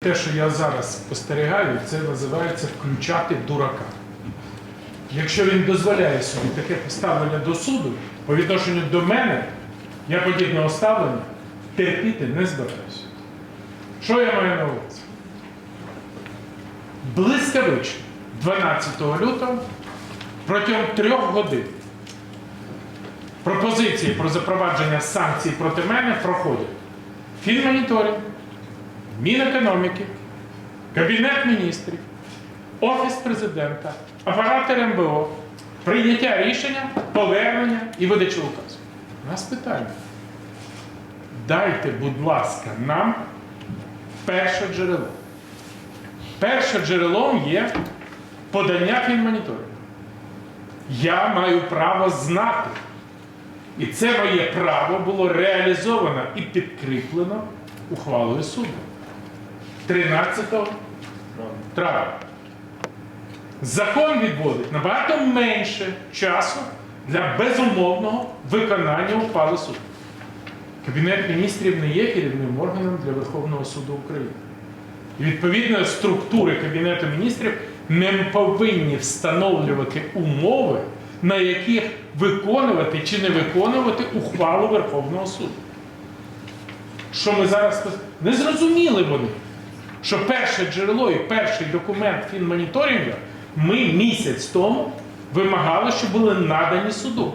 Те, що я зараз спостерігаю, це називається включати дурака. Якщо він дозволяє собі таке поставлення до суду, по відношенню до мене, я подібного ставлення терпіти не збираюся. Що я маю на увазі? Блискавично 12 лютого протягом трьох годин пропозиції про запровадження санкцій проти мене проходять фінмоніторинг, Мінекономіки, Кабінет міністрів, Офіс президента, апарат РМБО, прийняття рішення, повернення і видачу указу. У нас питання. Дайте, будь ласка, нам перше джерело. Першим джерелом є подання фінмоніторингу. Я маю право знати. І це моє право було реалізовано і підкріплено ухвалою суду 13 травня. Закон відводить набагато менше часу для безумовного виконання ухвали суду. Кабінет міністрів не є керівним органом для Верховного суду України. І відповідно структури Кабінету міністрів не повинні встановлювати умови, на яких виконувати чи не виконувати ухвалу Верховного суду. Що ми зараз не зрозуміли вони, що перше джерело і перший документ фінмоніторингу ми місяць тому вимагали, щоб були надані суду.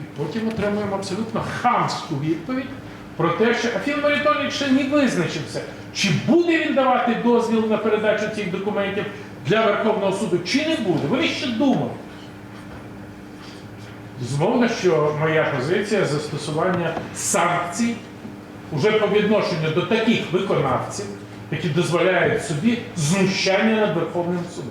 І потім отримуємо абсолютно хамську відповідь про те, що фінмоніторинг ще не визначився, чи буде він давати дозвіл на передачу цих документів для Верховного суду, чи не буде. Вони ще думають. Безумовно, що моя позиція застосування санкцій уже по відношенню до таких виконавців, які дозволяють собі знущання над Верховним судом.